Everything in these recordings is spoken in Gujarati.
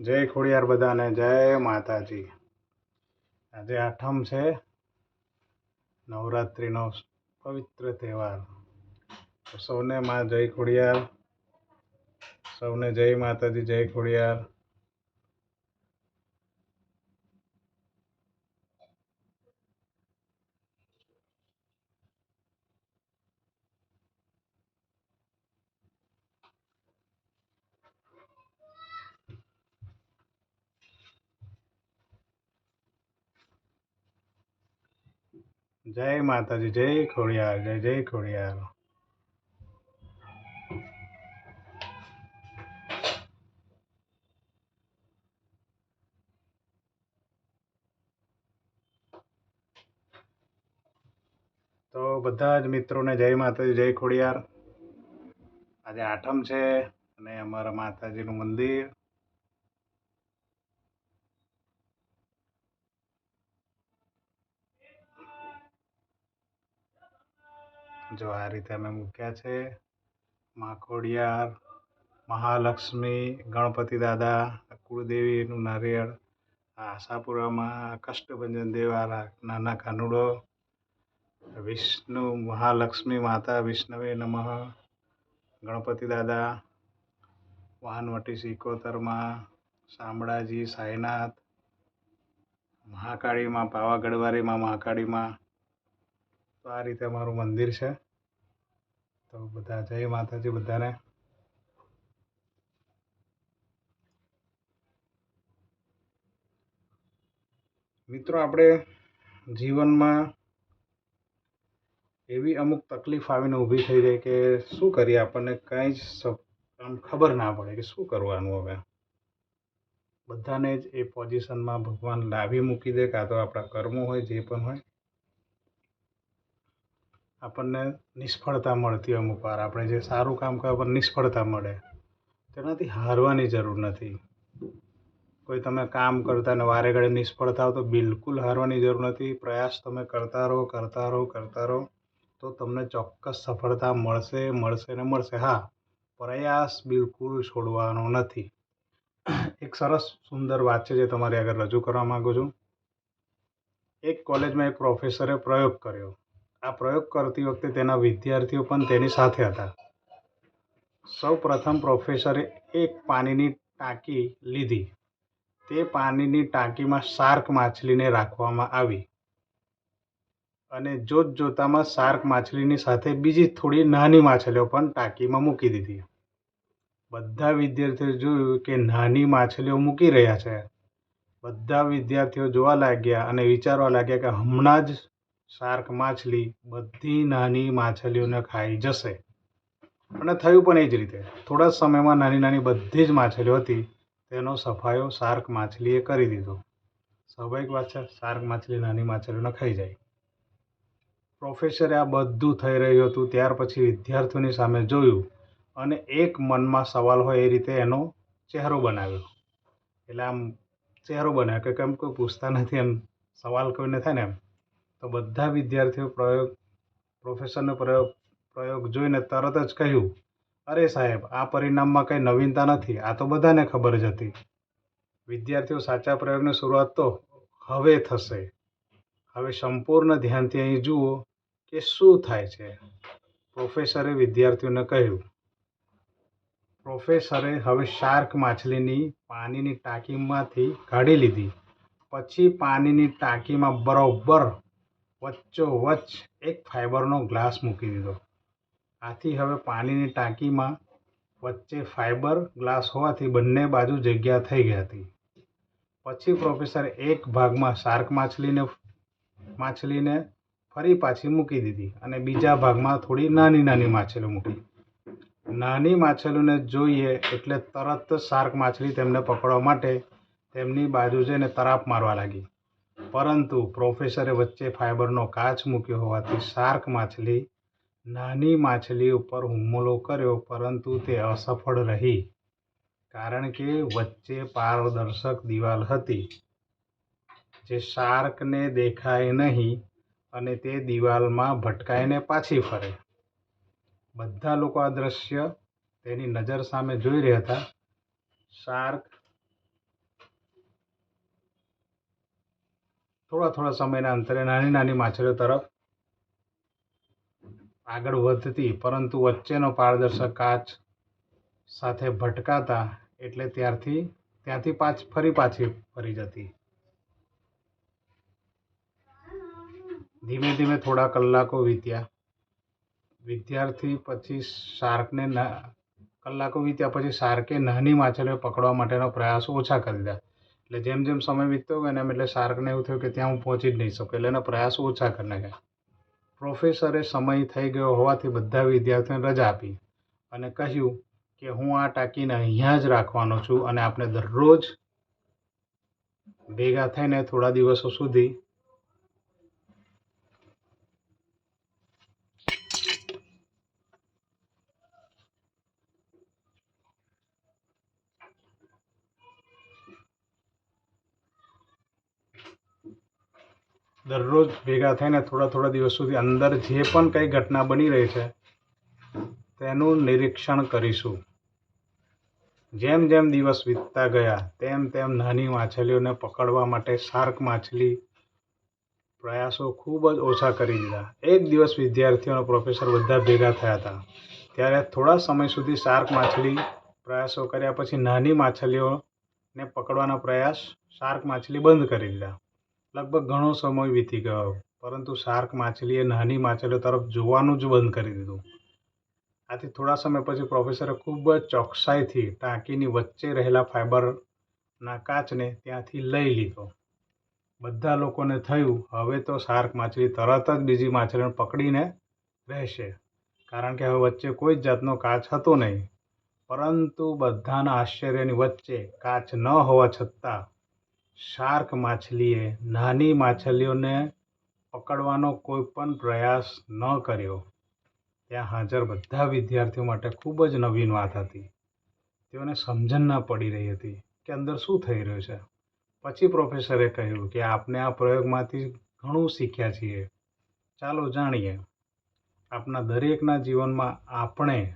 જય ખોડિયાર બધાને, જય માતાજી. આજે આઠમ છે. નવરાત્રિનો પવિત્ર તહેવાર. સૌને માં જય ખોડિયાર. સૌને જય માતાજી, જય ખોડિયાર. જય માતાજી, જય ખોડિયાર, જય જય ખોડિયાર. તો બધા જ મિત્રોને જય માતાજી, જય ખોડિયાર. આજે આઠમ છે અને અમારા માતાજીનું મંદિર. જો આ રીતે અમે મૂક્યા છે. માખોડિયાર મહાલક્ષ્મી, ગણપતિ દાદા કુળદેવીનું નારિયેળ આશાપુરામાં કષ્ટભંજન દેવારા નાના કાનુડો, વિષ્ણુ, મહાલક્ષ્મી માતા, વિષ્ણવે નમઃ, ગણપતિ દાદા વાહનવટી સિકોતરમાં, શામળાજી, સાઈનાથ મહાકાળીમાં પાવાગઢવારીમાં મહાકાળીમાં તો આ રીતે અમારું મંદિર છે. તો બધા જય માતાજી બધાને. મિત્રો, આપણે જીવનમાં એવી અમુક તકલીફ આવીને ઊભી થઈ જાય કે શું કરીએ? આપણને કંઈ જ આમ ખબર ના પડે કે શું કરવાનું હવે. બધાને જ એ પોઝિશનમાં ભગવાન લાવી મૂકી દે, કાં તો આપણા કર્મો હોય, જે પણ હોય. આપણને નિષ્ફળતા મળતી અમુક વાર. આપણે જે સારું કામ કરવા પર નિષ્ફળતા મળે. તેનાથી હારવાની જરૂર નથી. કોઈ તમે કામ કરતા ને વારે ઘડે નિષ્ફળતા થાવ તો બિલકુલ હારવાની જરૂર નથી. પ્રયાસ તમે કરતા રહો કરતા રહો કરતા રહો, તો તમને ચોક્કસ સફળતા મળશે મળશે ને મળશે. હા, પ્રયાસ બિલકુલ છોડવાનો નથી. એક સરસ સુંદર વાત છે જે તમારી આગળ રજૂ કરવા માગું છું. એક કોલેજમાં એક પ્રોફેસરે પ્રયોગ કર્યો. આ પ્રયોગ કરતી વખતે તેના વિદ્યાર્થીઓ પણ તેની સાથે હતા. સૌ પ્રથમ પ્રોફેસરે એક પાણીની ટાંકી લીધી. તે પાણીની ટાંકીમાં શાર્ક માછલીને રાખવામાં આવી. અને જોત જોતામાં શાર્ક માછલીની સાથે બીજી થોડી નાની માછલીઓ પણ ટાંકીમાં મૂકી દીધી. બધા વિદ્યાર્થીઓ જોયું કે નાની માછલીઓ મૂકી રહ્યા છે. બધા વિદ્યાર્થીઓ જોવા લાગ્યા અને વિચારવા લાગ્યા કે હમણાં જ શાર્ક માછલી બધી નાની માછલીઓને ખાઈ જશે. અને થયું પણ એ જ રીતે. થોડા સમયમાં નાની નાની બધી જ માછલીઓ હતી. તેનો સફાયો શાર્ક માછલીએ કરી દીધો. સ્વાભાવિક વાત છે, શાર્ક માછલી નાની માછલીઓને ખાઈ જાય. પ્રોફેસરે આ બધું થઈ રહ્યું હતું ત્યાર પછી વિદ્યાર્થીઓની સામે જોયું અને એક મનમાં સવાલ હોય એ રીતે એનો ચહેરો બનાવ્યો. એટલે આમ ચહેરો બનાવ્યો કે કેમ કોઈ પૂછતા નથી એમ, સવાલ કોઈને થાય ને એમ. તો બધા વિદ્યાર્થીઓ પ્રયોગ પ્રોફેસરનો પ્રયોગ પ્રયોગ જોઈને તરત જ કહ્યું, અરે સાહેબ, આ પરિણામમાં કંઈ નવીનતા નથી, આ તો બધાને ખબર જ હતી. વિદ્યાર્થીઓ સાચા પ્રયોગની શરૂઆત તો હવે થશે. હવે સંપૂર્ણ ધ્યાનથી અહીં જુઓ કે શું થાય છે. પ્રોફેસરે વિદ્યાર્થીઓને કહ્યું પ્રોફેસરે હવે શાર્ક માછલીની પાણીની ટાંકીમાંથી કાઢી લીધી. પછી પાણીની ટાંકીમાં બરોબર વચ્ચોવચ્ચ એક ફાઇબરનો ગ્લાસ મૂકી દીધો. આથી હવે પાણીની ટાંકીમાં વચ્ચે ફાઇબર ગ્લાસ હોવાથી બંને બાજુ જગ્યા થઈ ગઈ હતી. પછી પ્રોફેસર એક ભાગમાં શાર્ક માછલીને માછલીને ફરી પાછી મૂકી દીધી અને બીજા ભાગમાં થોડી નાની નાની માછલીઓ મૂકી. નાની માછલીઓને જોઈએ એટલે તરત શાર્ક માછલી તેમને પકડવા માટે તેમની બાજુ જઈને તરાપ મારવા લાગી. પરંતુ પ્રોફેસરે વચ્ચે ફાઇબરનો કાચ મૂક્યો હોવાથી શાર્ક માછલી નાની માછલી ઉપર હુમલો કર્યો, પરંતુ તે અસફળ રહી કારણ કે વચ્ચે પારદર્શક દિવાલ હતી જે શાર્કને દેખાય નહીં અને તે દિવાલમાં ભટકાઈને પાછી ફરે. બધા લોકો આ દ્રશ્ય તેની નજર સામે જોઈ રહ્યા હતા. શાર્ક થોડા થોડા સમયના અંતરે નાની નાની માછલીઓ તરફ આગળ વધતી, પરંતુ વચ્ચેનો પારદર્શક કાચ સાથે ભટકાતા એટલે ત્યારથી, ત્યાંથી પાછ, ફરી પાછી ફરી જતી. ધીમે ધીમે થોડા કલાકો વીત્યા. વિદ્યાર્થી પછી શાર્કને કલાકો વીત્યા પછી શાર્કે નાની માછલીઓ પકડવા માટેનો પ્રયાસ ઓછા કરી દીધા. એટલે જેમ જેમ સમય વીતતો ગયો ને એમ એટલે શાર્કને એવું થયું કે ત્યાં હું પહોંચી જ નહીં શકું એટલે એના પ્રયાસ ઓછા કરી નાખ્યા પ્રોફેસરે સમય થઈ ગયો હોવાથી બધા વિદ્યાર્થીઓને રજા આપી અને કહ્યું કે હું આ ટાંકીને અહીંયા જ રાખવાનો છું અને આપણે દરરોજ ભેગા થઈને થોડા દિવસો સુધી દરરોજ ભેગા થઈને થોડા થોડા દિવસ સુધી અંદર જે પણ કંઈ ઘટના બની રહી છે, તેનું નિરીક્ષણ કરીશું. જેમ જેમ દિવસ વીતતા ગયા, તેમ તેમ નાની માછલીઓને પકડવા માટે શાર્ક માછલી પ્રયાસો ખૂબ જ ઓછા કરી દીધા. એક દિવસ વિદ્યાર્થીઓ અને પ્રોફેસર બધા ભેગા થયા હતા. ત્યારે થોડા સમય સુધી શાર્ક માછલી પ્રયાસો કર્યા પછી નાની માછલીઓને પકડવાનો પ્રયાસ શાર્ક માછલી બંધ કરી દીધા. લગભગ ઘણો સમય વીતી ગયો. પરંતુ શાર્ક માછલીએ નાની માછલીઓ તરફ જોવાનું જ બંધ કરી દીધું. આથી થોડા સમય પછી પ્રોફેસરે ખૂબ જ ચોકસાઈથી ટાંકીની વચ્ચે રહેલા ફાઇબરના કાચને ત્યાંથી લઈ લીધો. બધા લોકોને થયું, હવે તો શાર્ક માછલી તરત જ બીજી માછલીને પકડીને રહેશે. કારણ કે હવે વચ્ચે કોઈ જ જાતનો કાચ હતો નહીં. પરંતુ બધાના આશ્ચર્યની વચ્ચે કાચ ન હોવા છતાં શાર્ક માછલીએ નાની માછલીઓને પકડવાનો કોઈ પણ પ્રયાસ ન કર્યો. ત્યાં હાજર બધા વિદ્યાર્થીઓ માટે ખૂબ જ નવીન વાત હતી. તેઓને સમજણ ના પડી રહી હતી કે અંદર શું થઈ રહ્યું છે. પછી પ્રોફેસરે કહ્યું કે આપણે આ પ્રયોગમાંથી ઘણું શીખ્યા છીએ. ચાલો જાણીએ. આપના દરેકના જીવનમાં આપણે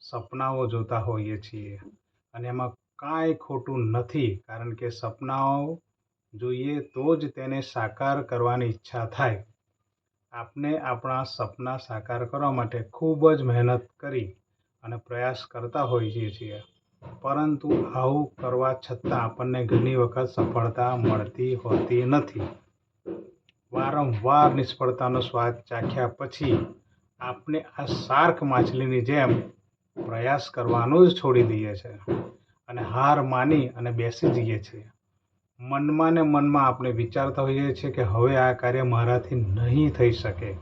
સપનાઓ જોતા હોઈએ છીએ. અને એમાં કાંઈ ખોટું નથી કારણ કે સપનાઓ જોઈએ તો જ તેને સાકાર કરવાની ઈચ્છા થાય. આપને આપણા સપના સાકાર કરવા માટે ખૂબ જ મહેનત કરી અને પ્રયાસ કરતા હોઈએ છીએ. પરંતુ આવું કરવા છતાં આપણને ઘણી વખત સફળતા મળતી હોતી નથી. વારંવાર નિષ્ફળતાનો સ્વાદ ચાખ્યા પછી આપણે આ શાર્ક માછલીની જેમ પ્રયાસ કરવાનું જ છોડી દઈએ છીએ અને હાર માની અને બેસી જઈએ છીએ. મનમાં ને મનમાં આપણે વિચારતા હોઈએ છીએ કે હવે આ કાર્ય મારાથી નહીં થઈ શકે.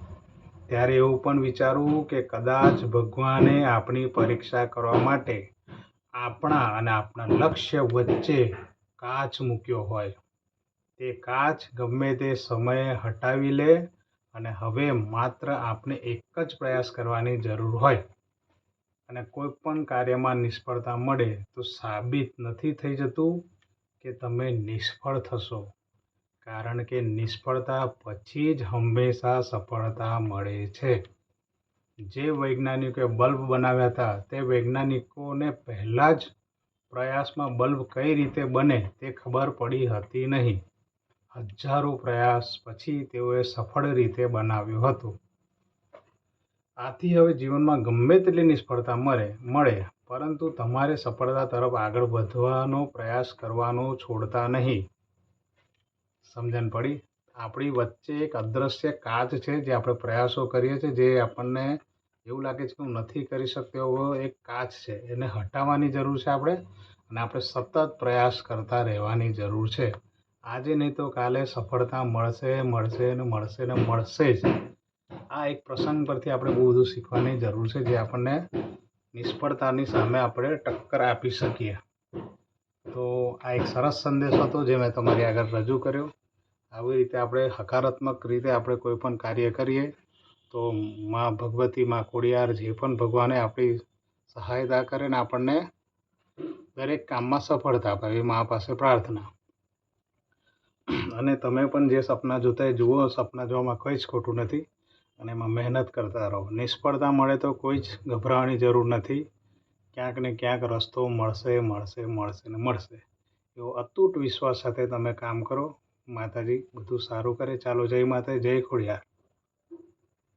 ત્યારે એવું પણ વિચારવું કે કદાચ ભગવાને આપણી પરીક્ષા કરવા માટે આપણા અને આપણા લક્ષ્ય વચ્ચે કાચ મૂક્યો હોય. તે કાચ ગમે તે સમયે હટાવી લે અને હવે માત્ર આપણે એક જ પ્રયાસ કરવાની જરૂર હોય. અને કોઈ પણ કાર્યમાં નિષ્ફળતા મળે તો સાબિત નથી થઈ જતું કે તમે નિષ્ફળ થશો. કારણ કે નિષ્ફળતા પછી જ હંમેશા સફળતા મળે છે. જે વૈજ્ઞાનિકોએ બલ્બ બનાવ્યા હતા, તે વૈજ્ઞાનિકોને પહેલાં જ પ્રયાસમાં બલ્બ કઈ રીતે બને તે ખબર પડી હતી નહીં. હજારો પ્રયાસ પછી તેઓએ સફળ રીતે બનાવ્યું હતું. આથી હવે જીવનમાં ગમે તેટલી નિષ્ફળતા મળે મળે, પરંતુ તમારે સફળતા તરફ આગળ વધવાનો પ્રયાસ કરવાનો છોડતા નહીં. સમજણ પડી? આપણી વચ્ચે એક અદૃશ્ય કાચ છે જે આપણે પ્રયાસો કરીએ છીએ, જે આપણને એવું લાગે છે કે હું નથી કરી શકતો એવો એક કાચ છે. એને હટાવવાની જરૂર છે આપણે અને આપણે સતત પ્રયાસ કરતા રહેવાની જરૂર છે. આજે નહીં તો કાલે સફળતા મળશે મળશે ને મળશે ને મળશે જ. આ એક પ્રસંગ પરથી આપણે બહુ બધું શીખવાની જરૂર છે જે આપણને નિષ્ફળતાની સામે આપણે ટક્કર આપી શકીએ. તો આ એક સરસ સંદેશ હતો જે મેં તમારી આગળ રજૂ કર્યો. આવી રીતે આપણે હકારાત્મક રીતે આપણે કોઈ પણ કાર્ય કરીએ, તો માં ભગવતી માં ખોડિયાર જે પણ ભગવાને આપણી સહાયતા કરે ને આપણને દરેક કામમાં સફળતા આપે એ મા પાસે પ્રાર્થના. અને તમે પણ જે સપના જોતા જુઓ, સપના જોવામાં કંઈ જ ખોટું નથી. અને એમાં મહેનત કરતા રહો. નિષ્ફળતા મળે તો કોઈ જ ગભરાવાની જરૂર નથી. ક્યાંક ને ક્યાંક રસ્તો મળશે મળશે મળશે ને મળશે. એવો અતૂટ વિશ્વાસ સાથે તમે કામ કરો. માતાજી, બધું સારું કરે. ચાલો, જય માતા જય ખોડિયાર.